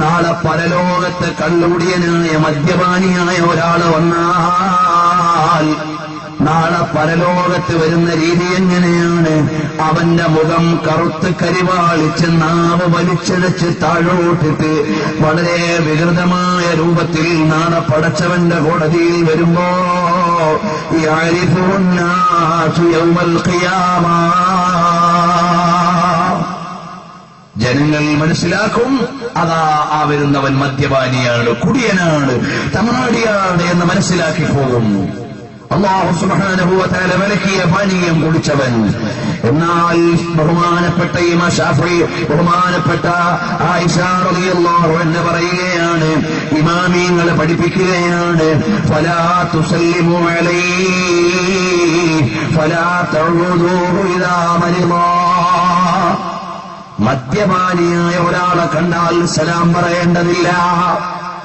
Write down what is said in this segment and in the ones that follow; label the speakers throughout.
Speaker 1: നാളെ പരലോകത്തെ കള്ളുടിയനായ മദ്യപാനിയായ ഒരാൾ വന്നാൽ നാളെ പരലോകത്ത് വരുന്ന രീതി എങ്ങനെയാണ്? അവന്റെ മുഖം കറുത്ത് കരിവാളിച്ച് നാവ് വലിച്ചടച്ച് താഴോട്ടിട്ട് വളരെ വികൃതമായ രൂപത്തിൽ നാളെ പടച്ചവന്റെ കോടതിയിൽ വരുമ്പോ ഈ ആരിഫുന്നാ ജനങ്ങൾ മനസ്സിലാക്കും. അതാ ആ വരുന്നവൻ മദ്യപാനിയാണ് കുടിയനാണ് തമാടിയാണ് എന്ന് മനസ്സിലാക്കി പോകും. അള്ളാഹു സുബാനുഭവത്താല വിലക്കിയ പാനീയം കുടിച്ചവൻ. എന്നാൽ ബഹുമാനപ്പെട്ട ഇമ ഷാഫി ബഹുമാനപ്പെട്ട എന്ന് പറയുകയാണ് ഇമാമീങ്ങളെ പഠിപ്പിക്കുകയാണ് ഫലാ ഫലാ തഊദൂഹു ഇതാ മരിദാ. മദ്യപാനിയായ ഒരാളെ കണ്ടാൽ സലാം പറയേണ്ടതില്ല.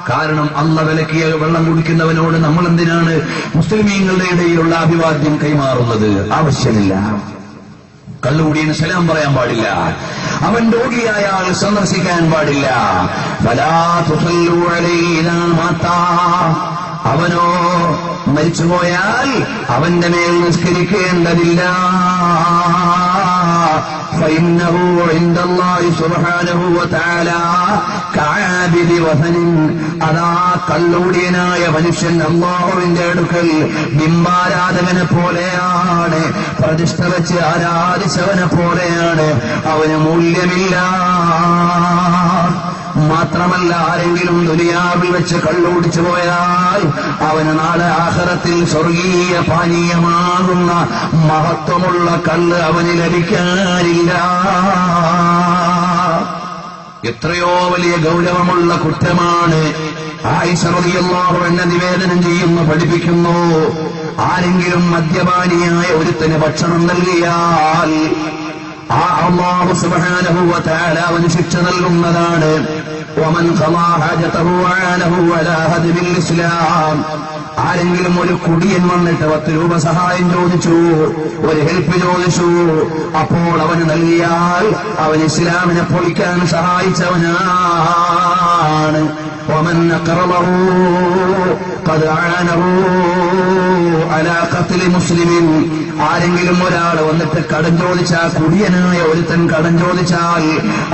Speaker 1: കാരണം അള്ള വിലക്കിയ വെള്ളം കുടിക്കുന്നവനോട് നമ്മൾ എന്തിനാണ് മുസ്ലിമീങ്ങളുടെ ഇടയിലുള്ള അഭിവാദ്യം കൈമാറുന്നത്? ആവശ്യമില്ല. കള്ളുകൂടിയന് സലാം പറയാൻ പാടില്ല. അവൻ രോഗിയായ ആൾ സന്ദർശിക്കാൻ പാടില്ല. ഫലാ തുസല്ലു അലൈഹി ഇദാ മാത്താ. അവനോ മരിച്ചുപോയാൽ അവന്റെ മേൽ നിസ്കരിക്കേണ്ടതില്ല فإنه عند الله سبحانه وتعالى كعابد وثن അതാ കള്ളൂടിയനായ മനുഷ്യൻ അള്ളാഹുവിന്റെ അടുക്കൽ ബിംബാരാധകനെ പോലെയാണ് പ്രതിഷ്ഠ വെച്ച് ആരാധിച്ചവനെ പോലെയാണ് അവന് മൂല്യമില്ല മാത്രമല്ല ആരെങ്കിലും ദുനിയാവിൽ വെച്ച് കള്ളുടിച്ചു പോയാൽ അവന് നാളെ ആഹരത്തിൽ സ്വർഗീയ പാനീയമാകുന്ന മഹത്വമുള്ള കള്ള് അവന് ലഭിക്കാനില്ല. എത്രയോ വലിയ ഗൗരവമുള്ള കുറ്റമാണ് ആയിഷറിയല്ലാഹു എന്ന നിവേദനം ചെയ്യുന്നു പഠിപ്പിക്കുന്നു. ആരെങ്കിലും മദ്യപാനിയായ ഒരുത്തിന് ഭക്ഷണം നൽകിയാൽ ആ അള്ളാഹു സുബ്ഹാനഹു വ തആല അവന് ശിക്ഷ നൽകുന്നതാണ് ومن قضى حاجته وعانه على هدم الإسلام ആരെങ്കിലും ഒരു കുടിയൻ വന്നിട്ട് പത്ത് രൂപ സഹായം ചോദിച്ചു ഒരു ഹെൽപ്പ് ചോദിച്ചു അപ്പോൾ അവന് നൽകിയാൽ അവൻ ഇസ്ലാമിനെ പൊളിക്കാൻ സഹായിച്ചവനാണ് ومن أقرضه قد أعانه على قتل مسلم ആരെങ്കിലും ഒരാൾ വന്നിട്ട് കടം ചോദിച്ചാൽ കുടിയനായ ഒരുത്തൻ കടം ചോദിച്ചാൽ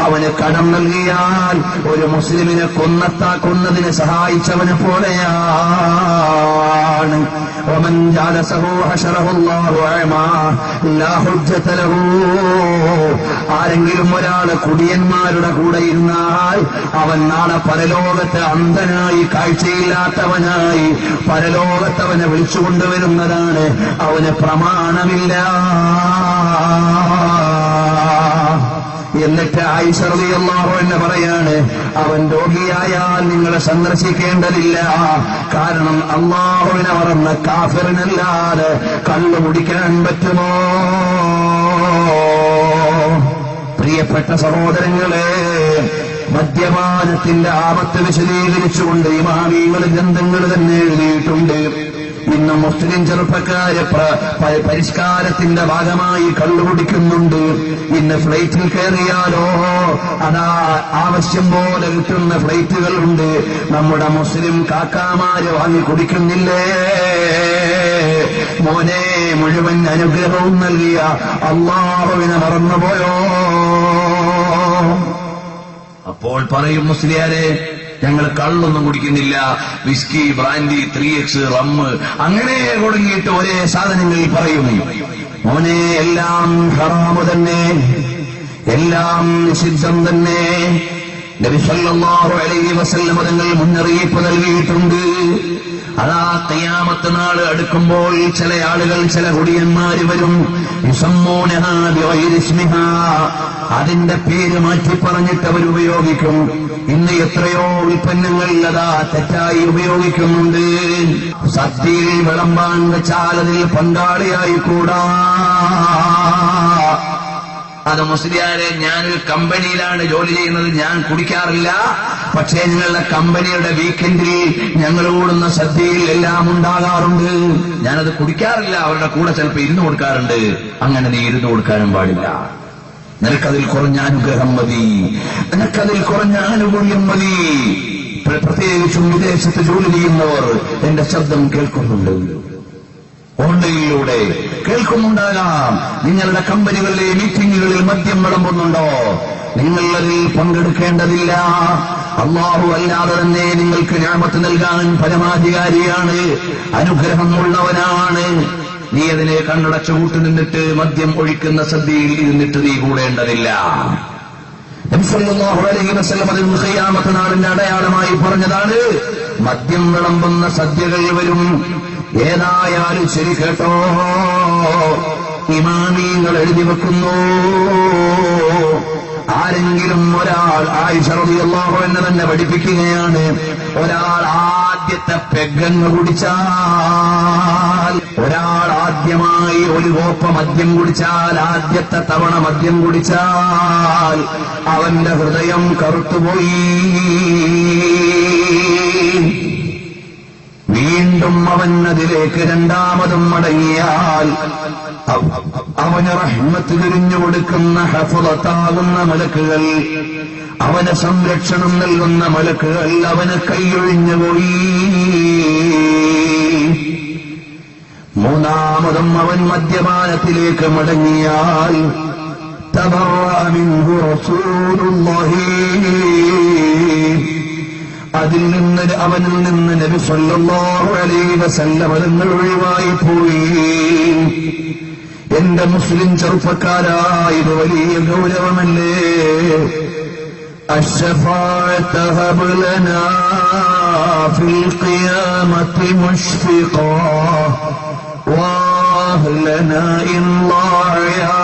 Speaker 1: അവന് കടം നൽകിയാൽ ഒരു മുസ്ലിമിനെ കൊന്നത്താ കൊന്നതിനെ സഹായിച്ചവനെ പോലെയാണ് ومن جالسه حشره الله أعمى لا حجة له ആരെങ്കിലും ഒരാള് കുടിയന്മാരുടെ കൂടെ ഇരുന്നാൽ അവൻ നാളെ പരലോകത്ത് അന്ധനായി കാഴ്ചയില്ലാത്തവനായി പരലോകത്തവനെ വിളിച്ചുകൊണ്ടുവരുന്നതാണ് അവന് പ്രമാണമില്ല എന്നിട്ട് ഐശ്വറിയല്ലാഹോ എന്ന് പറയാണ് അവൻ രോഗിയായാൽ നിങ്ങളെ സന്ദർശിക്കേണ്ടതില്ല. കാരണം അള്ളാഹുവിനെ മറന്ന കാഫിറിനല്ലാതെ കള്ളു പറ്റുമോ? പ്രിയപ്പെട്ട സഹോദരങ്ങളെ മദ്യപാനത്തിന്റെ ആപത്ത് വിശദീകരിച്ചുകൊണ്ട് ഇമാമികൾ ഗ്രന്ഥങ്ങൾ തന്നെ എഴുതിയിട്ടുണ്ട്. ഇന്ന് മുസ്ലിം ചെറുപ്പക്കാര് പരിഷ്കാരത്തിന്റെ ഭാഗമായി കള്ളുപിടിക്കുന്നുണ്ട് ഇന്ന് ഫ്ലൈറ്റിൽ കയറിയാലോ? അതാ ആവശ്യം പോലെ കിട്ടുന്ന ഫ്ലൈറ്റുകളുണ്ട് നമ്മുടെ മുസ്ലിം കാക്കാമാര് വാങ്ങി കുടിക്കുന്നില്ലേ? മോനെ മുഴുവൻ അനുഗ്രഹവും നൽകിയ അള്ളാഹുവിനെ മറന്നുപോയോ? അപ്പോൾ പറയും മുസ്ലിയാരെ ഞങ്ങൾ കള്ളൊന്നും കുടിക്കുന്നില്ല. Whisky brandy three X rum അങ്ങനെ കൊടുങ്ങിയിട്ട് ഒരേ സാധനങ്ങൾ പറയുന്നു. മോനെ എല്ലാം ഹറാമ് തന്നെ. എല്ലാം നിഷിദ്ധം തന്നെ. നബി സല്ലല്ലാഹു അലൈഹി വസല്ലം തങ്ങൾ മുന്നറിയിപ്പ് നൽകിയിട്ടുണ്ട്. അതാ കയ്യാമത്ത് നാൾ അടുക്കുമ്പോൾ ചില ആളുകൾ ചില കുടിയന്മാര് വരും. അതിന്റെ പേര് മാറ്റി പറഞ്ഞിട്ട് അവർ ഉപയോഗിക്കും. ഇന്ന് എത്രയോ ഉൽപ്പന്നങ്ങൾ അതാ തെറ്റായി ഉപയോഗിക്കുന്നുണ്ട്. സദ്യയിൽ വിളമ്പാൻ വെച്ചാൽ അതിൽ പങ്കാളിയായി കൂടാ. അത് മുസ്ലിയാരെ ഞാനൊരു കമ്പനിയിലാണ് ജോലി ചെയ്യുന്നത് ഞാൻ കുടിക്കാറില്ല. പക്ഷേ നിങ്ങളുടെ കമ്പനിയുടെ വീക്കെൻഡിൽ ഞങ്ങൾ കൂടുന്ന സദ്യയിൽ എല്ലാം ഉണ്ടാകാറുണ്ട്. ഞാനത് കുടിക്കാറില്ല അവരുടെ കൂടെ ചിലപ്പോൾ ഇരുന്ന് കൊടുക്കാറുണ്ട്. അങ്ങനെ നീ ഇരുന്ന് കൊടുക്കാനും പാടില്ല. നിനക്കതിൽ കുറഞ്ഞ അനുഗ്രഹം മതി. നിനക്കതിൽ കുറഞ്ഞ ആനുകൂല്യം മതി. പ്ര- പ്രത്യേകിച്ചും വിദേശത്ത് ജോലി ചെയ്യുന്നവർ എന്റെ ശബ്ദം കേൾക്കുന്നുണ്ട്. ഓൺലൈനിലൂടെ കേൾക്കുന്നുണ്ടാകാം. നിങ്ങളുടെ കമ്പനികളിലെ മീറ്റിംഗുകളിൽ മദ്യം വിളമ്പുന്നുണ്ടോ? നിങ്ങൾ അതിൽ പങ്കെടുക്കേണ്ടതില്ല. അള്ളാഹു അല്ലാതെ തന്നെ നിങ്ങൾക്ക് ഞാമത്ത് നൽകാൻ പരമാധികാരിയാണ്. അനുഗ്രഹമുള്ളവനാണ്. നീ അതിനെ കണ്ണടച്ചു കൂട്ടി നിന്നിട്ട് മദ്യം ഒഴിക്കുന്ന സദ്യയിൽ ഇരുന്നിട്ട് നീ കൂടേണ്ടതില്ല. ഖിയാമത്ത് അടയാളമായി പറഞ്ഞതാണ് മദ്യം വിളമ്പുന്ന സദ്യ കഴിവരും ഏതായാലും ശരി കേട്ടോ. ഇമാമീങ്ങൾ എഴുതി വെക്കുന്നു. ആരെങ്കിലും ഒരാൾ ആയിഷ എന്ന് തന്നെ പഠിപ്പിക്കുകയാണ് ഒരാൾ ആദ്യത്തെ പെഗ്ഗങ്ങ് കുടിച്ചാൽ ഒരാൾ ആദ്യമായി ഒരു കോപ്പ മദ്യം കുടിച്ചാൽ ആദ്യത്തെ തവണ മദ്യം കുടിച്ചാൽ അവന്റെ ഹൃദയം കറുത്തുപോയി. വീണ്ടും അവൻ അതിലേക്ക് രണ്ടാമതും മടങ്ങിയാൽ അവ- അവന് റഹ്മത്ത് തിരിഞ്ഞു കൊടുക്കുന്ന ഹഫുറത്താകുന്ന മലക്കുകൾ അവന് സംരക്ഷണം നൽകുന്ന മലക്കുകൾ അവന് കൈയൊഴിഞ്ഞുപോയി. മൂന്നാമതും അവൻ മദ്യപാനത്തിലേക്ക് മടങ്ങിയാൽ അതിൽ നിന്ന് അവനിൽ നിന്ന് നബി സല്ലല്ലാഹു അലൈഹി വസല്ലം നിങ്ങൾ ഒഴിവായി പോയി. എന്റെ മുസ്ലിം ചെറുപ്പക്കാരായത് വലിയ ഗൗരവമല്ലേ? الشفاعة هب لنا في القيامة مشفقا وأهلنا إن خير النبي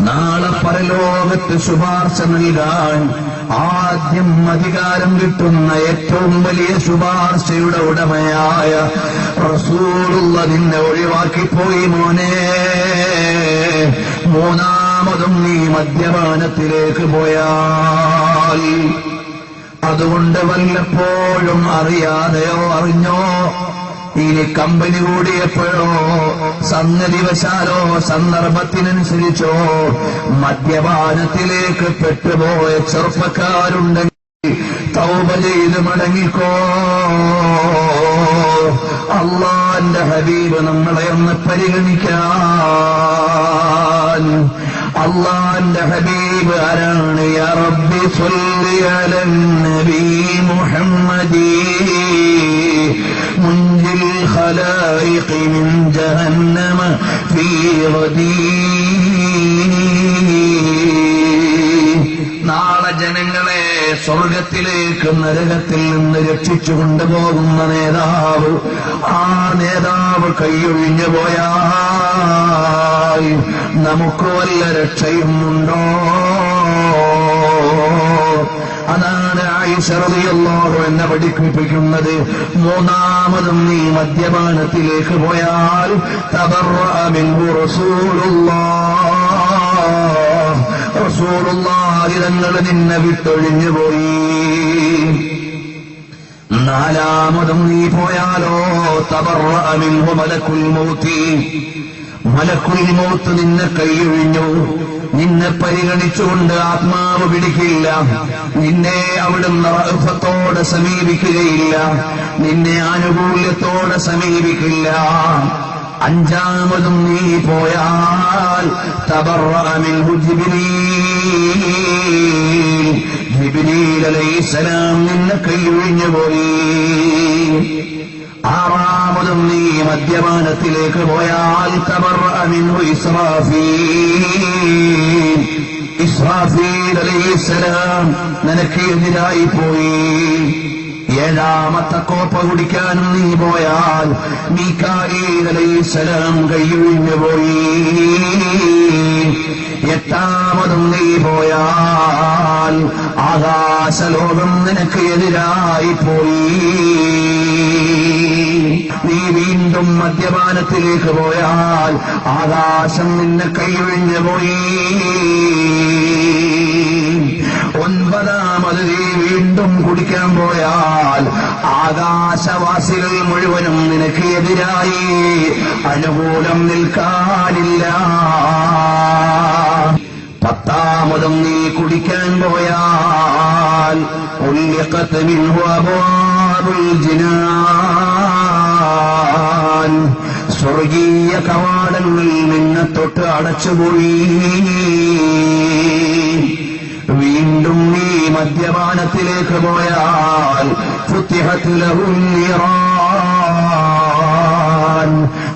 Speaker 1: നാളെ പരലോകത്ത് ശുപാർശ നൽകാൻ ആദ്യം അധികാരം കിട്ടുന്ന ഏറ്റവും വലിയ ശുപാർശയുടെ ഉടമയായ റസൂലുള്ള നിന്നെ ഒഴിവാക്കിപ്പോയി മോനെ. മൂന്നാമതും നീ മദ്യപാനത്തിലേക്ക് പോയാൽ അതുകൊണ്ട് വല്ലപ്പോഴും അറിയാതെയോ അറിഞ്ഞോ? ഇനി കമ്പനി കൂടിയപ്പോഴോ സന്നദിവശാലോ സന്ദർഭത്തിനനുസരിച്ചോ മദ്യപാനത്തിലേക്ക് പെട്ടുപോയ ചെറുപ്പക്കാരുണ്ടെങ്കിൽ തൗബ ചെയ്ത് മടങ്ങിക്കോ. അള്ളാന്റെ ഹബീബ് നമ്മളെ ഒന്ന് പരിഗണിക്കാൻ. അള്ളാന്റെ ഹബീബ് ആരാണ്? യാ റബ്ബി അലൻ നബി മുഹമ്മദി. മുൻജിൽ الخلائق من جهنم ഗദീ നാളെ ജനങ്ങളെ സ്വർഗത്തിലേക്ക് നരകത്തിൽ നിന്ന് രക്ഷിച്ചു കൊണ്ടുപോകുന്ന നേതാവ് ആ നേതാവ് കൈയൊഴിഞ്ഞു പോയാൽ നമുക്ക് വല്ല രക്ഷയും ഉണ്ടോ അതാണ് ആയുഷറിയല്ലോ എന്നെ പഠിപ്പിക്കുന്നത്. മൂന്നാമതും നീ മദ്യപാനത്തിലേക്ക് പോയാൽ തബറമിൻഹു റസൂലുള്ളാഹ്. റസൂലുള്ളാഹി തങ്ങൾ നിന്നെ വിട്ടൊഴിഞ്ഞു പോയി. നാലാമതും നീ പോയാലോ തബറമിൻഹു മലക്കുൽ മൂത്തി. മലക്കുൽ മൂത്ത് നിന്നെ കൈയൊഴിഞ്ഞു. നിന്നെ പരിഗണിച്ചുകൊണ്ട് ആത്മാവ് പിടിക്കില്ല നിന്നെ അവിടുന്ന് അർഹത്തോടെ സമീപിക്കുകയില്ല. നിന്നെ ആനുകൂല്യത്തോടെ സമീപിക്കില്ല. അഞ്ചാമതും നീ പോയാൽ തബറമിൻഹു ജിബ്രീൽ. ജിബ്രീൽ അലൈഹിസ്സലാം നിന്നെ കൈയൊഴിഞ്ഞു പോയി. ആറാമതും നീ മദ്യപാനത്തിലേക്ക് പോയാൽ ഇസ്രാഫീൽ അലൈഹിസ്സലാം നിനക്ക് എതിരായി പോയി. ഏഴാമത്തെ കോപ്പ കുടിക്കാൻ നീ പോയാൽ അലൈഹിസ്സലാം കൈയൊഴിഞ്ഞു പോയി. എട്ടാമതും നീ പോയാൽ ആകാശലോകം നിനക്ക് എതിരായി പോയി. നീ വീണ്ടും മദ്യപാനത്തിലേക്ക് പോയാൽ ആകാശം നിന്നെ കൈയൊഴിഞ്ഞു പോയി. ഒൻപതാമത് നീ വീണ്ടും കുടിക്കാൻ പോയാൽ ആകാശവാസികൾ മുഴുവനും നിനക്ക് എതിരായി അനുകൂലം നിൽക്കാനില്ല. പത്താമതും നീ കുടിക്കാൻ പോയാൽ സ്വർഗീയ കവാടങ്ങൾ നിന്നെ തൊട്ട് അടച്ചുപോയി. വീണ്ടും നീ മദ്യപാനത്തിലേക്ക് പോയാൽ ഫുത്തിഹത്ത് ലഹും നിറാൻ.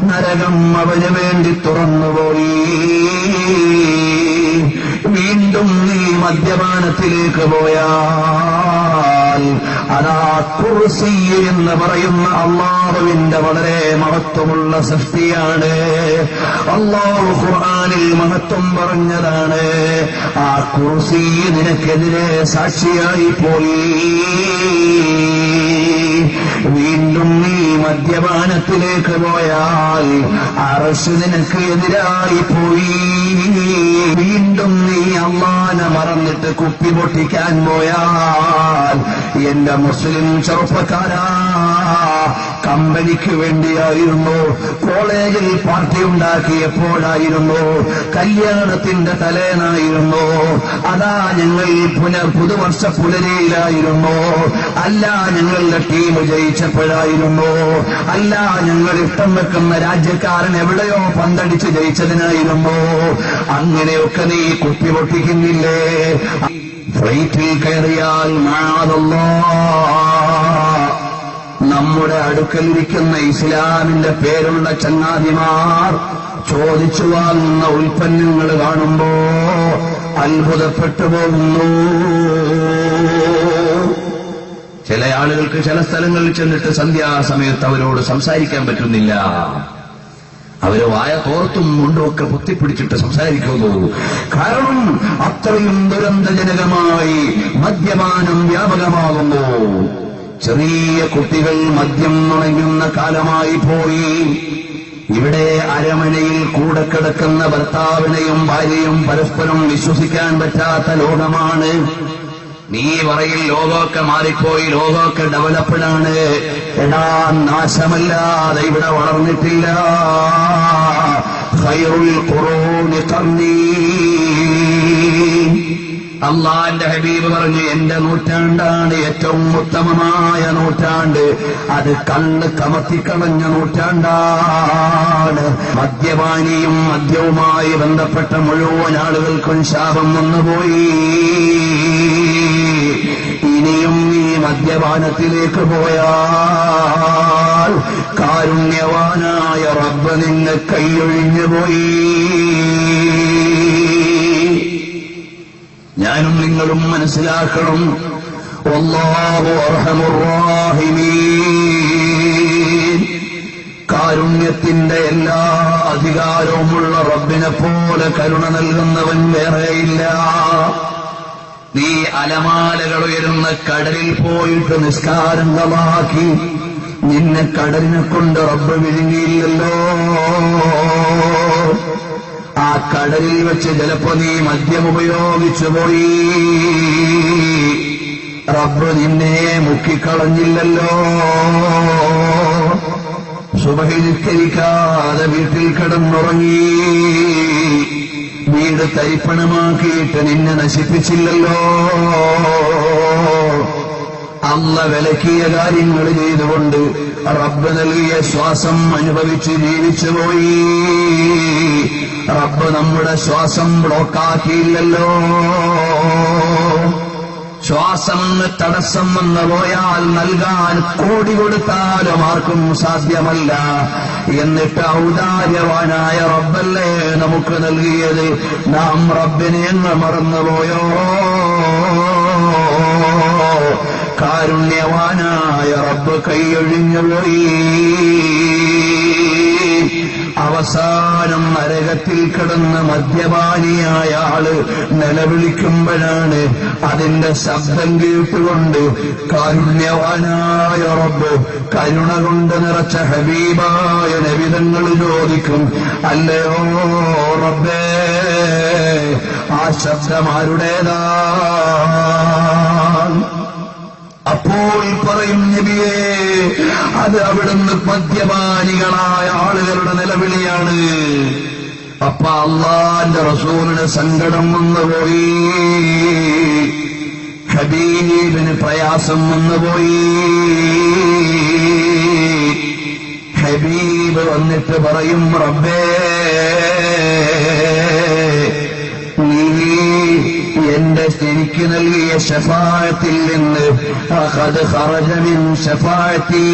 Speaker 1: നരകം അവന് വേണ്ടി തുറന്നുപോയി. വീണ്ടും നീ മദ്യപാനത്തിലേക്ക് പോയാൽ കുർസി എന്ന് പറയുന്ന അള്ളാഹുവിന്റെ വളരെ മഹത്വമുള്ള സൃഷ്ടിയാണ്. അള്ളാഹു ഖുർആാനിൽ മഹത്വം പറഞ്ഞതാണ്. ആ കുർസി നിനക്കെതിരെ സാക്ഷിയായി പോയി വീണ്ടും നീ മദ്യപാനത്തിലേക്ക് പോയാൽ അറസ് നിനക്ക് എതിരായി പോയി വീണ്ടും നീ അമ്മാനെ മറന്നിട്ട് കുപ്പി പൊട്ടിക്കാൻ പോയാൽ എന്റെ മുസ്ലിം ചെറുപ്പക്കാരാ. കമ്പനിക്ക് വേണ്ടിയായിരുന്നു കോളേജിൽ പാർട്ടി ഉണ്ടാക്കിയപ്പോഴായിരുന്നു കല്യാണത്തിന്റെ തലേനായിരുന്നു അതാ ഞങ്ങൾ പുനർ പുതുവർഷ പുലരിയിലായിരുന്നു. അല്ല ഞങ്ങളുടെ ടീം ജയിച്ചപ്പോഴായിരുന്നു. അല്ല ഞങ്ങൾ ഇഷ്ടം വെക്കുന്ന രാജ്യക്കാരൻ എവിടെയോ പന്തടിച്ച് ജയിച്ചതിനായിരുന്നു. അങ്ങനെയൊക്കെ നീ കുപ്പി പൊട്ടിക്കുന്നില്ലേ ഫ്ലൈറ്റിൽ കയറിയാൽ നമ്മുടെ അടുക്കലിരിക്കുന്ന ഇസ്ലാമിന്റെ പേരുള്ള ചങ്ങാതിമാർ ചോദിച്ചു വാങ്ങുന്ന ഉൽപ്പന്നങ്ങൾ കാണുമ്പോ അത്ഭുതപ്പെട്ടു പോകുന്നു ചില ആളുകൾക്ക് ചില സ്ഥലങ്ങളിൽ ചെന്നിട്ട് സന്ധ്യാസമയത്ത് അവരോട് സംസാരിക്കാൻ പറ്റുന്നില്ല. അവർ വായ കോർത്തും മുണ്ടുമൊക്കെ പൊത്തിപ്പിടിച്ചിട്ട് സംസാരിക്കുന്നു. കാരണം അത്രയും ദുരന്തജനകമായി മദ്യപാനം വ്യാപകമാകുന്നു. ചെറിയ കുട്ടികൾ മദ്യം നുണയുന്ന കാലമായി പോയി. ഇവിടെ അരമനയിൽ കൂടെ കിടക്കുന്ന ഭർത്താവിനെയും ഭാര്യയും പരസ്പരം വിശ്വസിക്കാൻ പറ്റാത്ത ലോകമാണ്. നീ പറയിൽ ലോകമൊക്കെ മാറിപ്പോയി ലോകമൊക്കെ ഡെവലപ്ഡാണ് എടാ നാശമല്ലാതെ ഇവിടെ വളർന്നിട്ടില്ല. ഖൈറുൽ ഖുറൂനി അള്ളാന്റെ ഹബീബ് പറഞ്ഞു എന്റെ നൂറ്റാണ്ടാണ് ഏറ്റവും ഉത്തമമായ നൂറ്റാണ്ട്. അത് കണ്ണ് കമത്തിക്കളഞ്ഞ നൂറ്റാണ്ടാണ്. മദ്യപാനിയും മദ്യവുമായി ബന്ധപ്പെട്ട മുഴുവൻ ആളുകൾക്കും ശാപം വന്നുപോയി. ഇനിയും ഈ മദ്യപാനത്തിലേക്ക് പോയാൽ കാരുണ്യവാനായ റബ്ബ് നിന്നെ കൈയൊഴിഞ്ഞു പോയി. ഞാനും നിങ്ങളും മനസ്സിലാക്കണം. കാരുണ്യത്തിന്റെ എല്ലാ അധികാരവുമുള്ള റബ്ബിനെ പോലെ കരുണ നൽകുന്നവൻ വേറെയില്ല. നീ അലമാലകൾ ഉയരുന്ന കടലിൽ പോയിട്ട് നിസ്കാരങ്ങളാക്കി നിന്നെ കടലിനെ കൊണ്ട് റബ്ബ് വിഴുങ്ങിയില്ലല്ലോ ആ കടലിൽ വെച്ച് ചിലപ്പോ നീ മദ്യം ഉപയോഗിച്ചു പോയി. റബ്ബ് നിന്നെ മുക്കിക്കളഞ്ഞില്ലല്ലോ. സുബഹിനിസ്കരിക്കാതെ വീട്ടിൽ കിടന്നുറങ്ങി. വീട് തരിപ്പണമാക്കിയിട്ട് നിന്നെ നശിപ്പിച്ചില്ലല്ലോ. അമ്മ വിലക്കിയ കാര്യങ്ങൾ ചെയ്തുകൊണ്ട് റബ്ബ് നൽകിയ ശ്വാസം അനുഭവിച്ച് ജീവിച്ചു പോയി. റബ്ബ് നമ്മുടെ ശ്വാസം ബ്ലോക്കാക്കിയില്ലല്ലോ ശ്വാസമെന്ന് തടസ്സം വന്ന് പോയാൽ നൽകാൻ കോടി കൊടുത്താലും ആർക്കും സാധ്യമല്ല. എന്നിട്ട് ഔദാര്യവാനായ റബ്ബല്ലേ നമുക്ക് നൽകിയത്? നാം റബ്ബിനെ എന്ന് മറന്നുപോയോ? കാരുണ്യവാനായ റബ്ബ് കൈയൊഴിഞ്ഞുപോയി. അവസാനം നരകത്തിൽ കിടന്ന് മദ്യപാനിയായ ആൾ നിലവിളിക്കുമ്പോഴാണ് അതിന്റെ ശബ്ദം കേട്ടുകൊണ്ട് കാരുണ്യവാനായ റബ്ബ് കരുണ കൊണ്ട് നിറച്ച ഹബീബായ നബിതങ്ങൾ ചോദിക്കും അല്ലയോ റബ്ബേ ആ ശബ്ദം ആരുടേതാണ് അപ്പോൾ പറയും നബിയെ അത് അവിടുന്ന് മദ്യപാനികളായ ആളുകളുടെ നിലവിളിയാണ്. അപ്പ അള്ളാന്റെ റസൂലിന് സങ്കടം വന്നുപോയി. ഹബീബിന് പ്രയാസം വന്നുപോയി. ഹബീബ് വന്നിട്ട് പറയും റബ്ബേ എന്റെ എനിക്ക് നൽകിയ ഷഫായത്തിൽ നിന്ന് അഖദ് ഖറജ മിൻ ഷഫായത്തി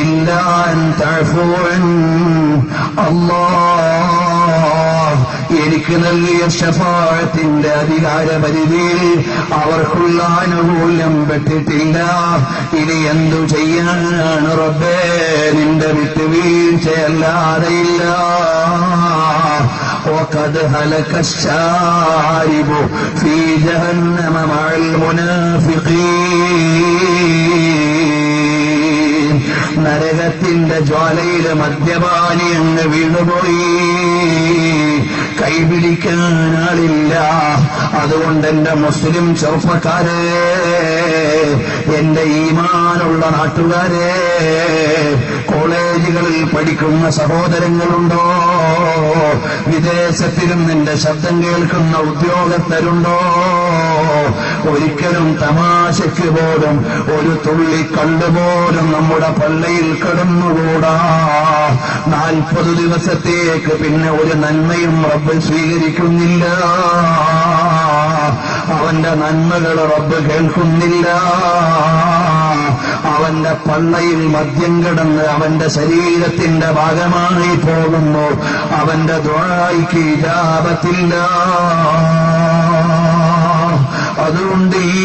Speaker 1: ഇല്ലാ അൻ തഅഫു അൻ അല്ലാഹ് എനിക്ക് നൽകിയ ഷഫായത്തിന്റെ അധികാരപരിധിയിൽ അവർക്കുള്ള ആനുകൂല്യം പെട്ടിട്ടില്ല ഇനി എന്തു ചെയ്യാനാണ് റബ്ബേ നിന്റെ വിട്ടുവീഴ്ചയല്ലാതെയില്ല وقد هلك الشارب في جهنم مع المنافقين നരകത്തിന്റെ ജ്വാലയില് മദ്യപാനി അങ്ങ് വീണുപോയി കൈപിടിക്കാനാളില്ല അതുകൊണ്ട് എന്റെ മുസ്ലിം ചെറുപ്പക്കാരെ എന്റെ ഈമാനുള്ള നാട്ടുകാരെ കോളേജുകളിൽ പഠിക്കുന്ന സഹോദരങ്ങളുണ്ടോ? വിദേശത്തിലും നിന്റെ ശബ്ദം കേൾക്കുന്ന ഉദ്യോഗസ്ഥരുണ്ടോ? ഒരിക്കലും തമാശയ്ക്ക് പോലും ഒരു തുള്ളി കണ്ടുപോലും നമ്മുടെ പള്ളിയിൽ കിടന്നുകൂടാ. നാൽപ്പത് ദിവസത്തേക്ക് പിന്നെ ഒരു നന്മയും റബ്ബ് സ്വീകരിക്കുന്നില്ല. അവന്റെ നന്മകൾ റബ്ബ് കേൾക്കുന്നില്ല. അവന്റെ പള്ളയിൽ മദ്യം കിടന്ന് അവന്റെ ശരീരത്തിന്റെ ഭാഗമായി പോകുന്നു അവന്റെ ദ്വായിക്ക് ഇജാപത്തില്ല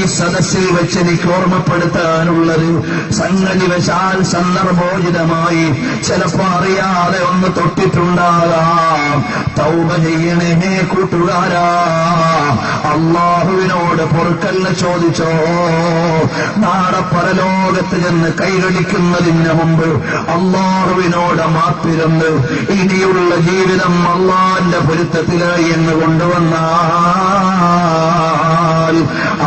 Speaker 1: സദസ്സിൽ വെച്ച് എനിക്ക് ഓർമ്മപ്പെടുത്താനുള്ളത് സംഗതി വശാൽ സന്ദർഭോചിതമായി ചിലപ്പോ അറിയാതെ ഒന്ന് തൊട്ടിട്ടുണ്ടാകാം. തൗബ ചെയ്യണേ കൂട്ടുകാരാ. അള്ളാഹുവിനോട് പൊറുക്കല്ല ചോദിച്ചോ? നാളെ പരലോകത്ത് ചെന്ന് കൈകടിക്കുന്നതിന് മുമ്പ് അള്ളാഹുവിനോട് മാപ്പിരുന്ന് ഇനിയുള്ള ജീവിതം അള്ളാന്റെ പൊരുത്തത്തിലായി എന്ന് കൊണ്ടുവന്നാൽ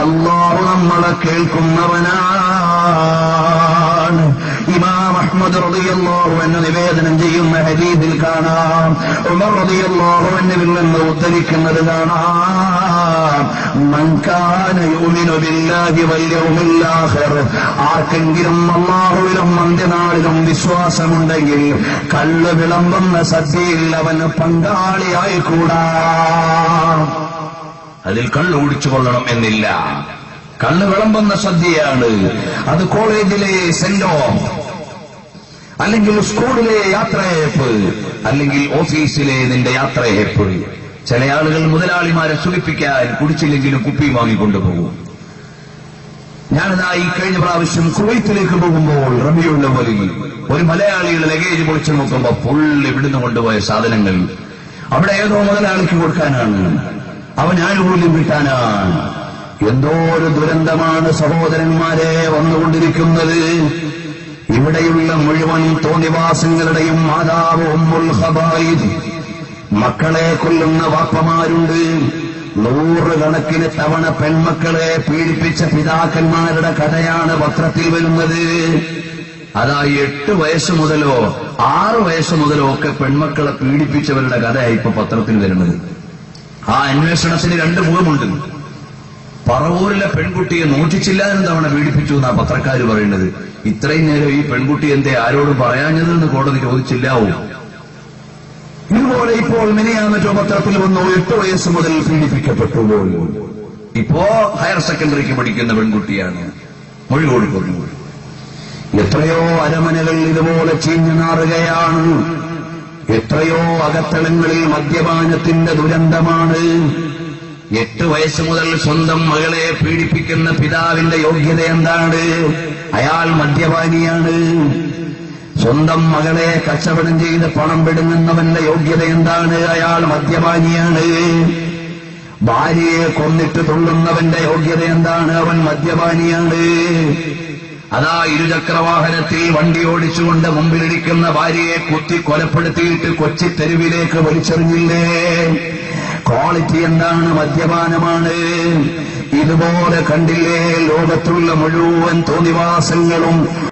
Speaker 1: അള്ളാഹു നമ്മളെ കേൾക്കുന്നവനാണ്. ഇമാം അഹ്മദ് റളിയല്ലാഹു എന്ന് നിവേദനം ചെയ്യുന്ന ഹദീസിൽ കാണാം. ഉമർ റളിയല്ലാഹു അൻഹുവിൽ നിന്ന് ഉദ്ധരിക്കുന്നത് കാണാം. ആർക്കെങ്കിലും അള്ളാഹുവിലും അന്ത്യനാളിലും വിശ്വാസമുണ്ടെങ്കിൽ കള്ള് വിളമ്പുന്ന സദ്യയിൽ അവന് പങ്കാളിയായി കൂടാ അതിൽ കള്ള് ഓടിച്ചു കൊള്ളണം എന്നില്ല. കള്ള് വിളമ്പുന്ന സദ്യയാണ്. അത് കോളേജിലെ സെന്റ് അല്ലെങ്കിൽ സ്കൂളിലെ യാത്രയേപ്പ് അല്ലെങ്കിൽ ഓഫീസിലെ നിന്റെ യാത്രയേപ്പ് ചില ആളുകൾ മുതലാളിമാരെ സുഖിപ്പിക്കാൻ കുടിച്ചില്ലെങ്കിലും കുപ്പി വാങ്ങിക്കൊണ്ടുപോകും. ഞാനിതാ ഈ കഴിഞ്ഞ പ്രാവശ്യം കുവൈത്തിലേക്ക് പോകുമ്പോൾ റബിയുള്ള പോലെ ഒരു മലയാളിയുടെ ലഗേജ് പൊളിച്ചു നോക്കുമ്പോ ഫുൾ ഇവിടുന്ന് കൊണ്ടുപോയ സാധനങ്ങൾ അവിടെ ഏതോ മുതലാളിക്ക് കൊടുക്കാനാണ്. അവൻ ആനുകൂല്യം കിട്ടാനാണ്. എന്തോ ഒരു ദുരന്തമാണ് സഹോദരന്മാരെ വന്നുകൊണ്ടിരിക്കുന്നത്. ഇവിടെയുള്ള മുഴുവൻ തോന്നിവാസങ്ങളുടെയും മാതാവ് ഉമ്മുൽ ഖബായിദ് മക്കളെ കൊല്ലുന്ന വാപ്പമാരുണ്ട്. നൂറുകണക്കിന് തവണ പെൺമക്കളെ പീഡിപ്പിച്ച പിതാക്കന്മാരുടെ കഥയാണ് പത്രത്തിൽ വരുന്നത്. അതാ എട്ട് വയസ്സ് മുതലോ ആറ് വയസ്സ് മുതലോ ഒക്കെ പെൺമക്കളെ പീഡിപ്പിച്ചവരുടെ കഥയായി ഇപ്പൊ പത്രത്തിൽ വരുന്നത്. ആ അന്വേഷണത്തിന് രണ്ട് മുഖമുണ്ട്. പറവൂരിലെ പെൺകുട്ടിയെ നോട്ടിച്ചില്ല എന്ന് തവണ പീഡിപ്പിച്ചു എന്നാ പത്രക്കാർ പറയുന്നത്. ഇത്രയും നേരം ഈ പെൺകുട്ടി എന്തേ ആരോടും പറയാഞ്ഞതെന്ന് കോടതി ചോദിച്ചില്ലാവോ? ഇതുപോലെ ഇപ്പോൾ മിനിയാമറ്റോ പത്രത്തിൽ വന്നു എട്ട് വയസ്സ് മുതൽ പീഡിപ്പിക്കപ്പെട്ടു ഇപ്പോ ഹയർ സെക്കൻഡറിക്ക് പഠിക്കുന്ന പെൺകുട്ടിയാണ്. മൊഴി കൊടുക്കുന്നു. എത്രയോ അരമനകൾ ഇതുപോലെ ചീഞ്ഞു നാറുകയാണ്. എത്രയോ അകത്തളങ്ങളിൽ മദ്യപാനത്തിന്റെ ദുരന്തമാണ്. എട്ട് വയസ്സ് മുതൽ സ്വന്തം മകളെ പീഡിപ്പിക്കുന്ന പിതാവിന്റെ യോഗ്യത എന്താണ്? അയാൾ മദ്യപാനിയാണ്. സ്വന്തം മകളെ കച്ചവടം ചെയ്ത് പണം പെടുന്നവന്റെ യോഗ്യത എന്താണ്? അയാൾ മദ്യപാനിയാണ്. ഭാര്യയെ കൊന്നിട്ട് തുള്ളുന്നവന്റെ യോഗ്യത എന്താണ്? അവൻ മദ്യപാനിയാണ്. അതാ ഇരുചക്രവാഹനത്തിൽ വണ്ടി ഓടിച്ചുകൊണ്ട് മുമ്പിലിരിക്കുന്ന ഭാര്യയെ കുത്തി കൊലപ്പെടുത്തിയിട്ട് കൊച്ചി തെരുവിലേക്ക് വലിച്ചെറിഞ്ഞില്ലേ? ക്വാളിറ്റി എന്താണ്? മദ്യപാനമാണ്. ഇതുപോലെ കണ്ടില്ലേ? ലോകത്തുള്ള മുഴുവൻ തോന്നിവാസങ്ങളും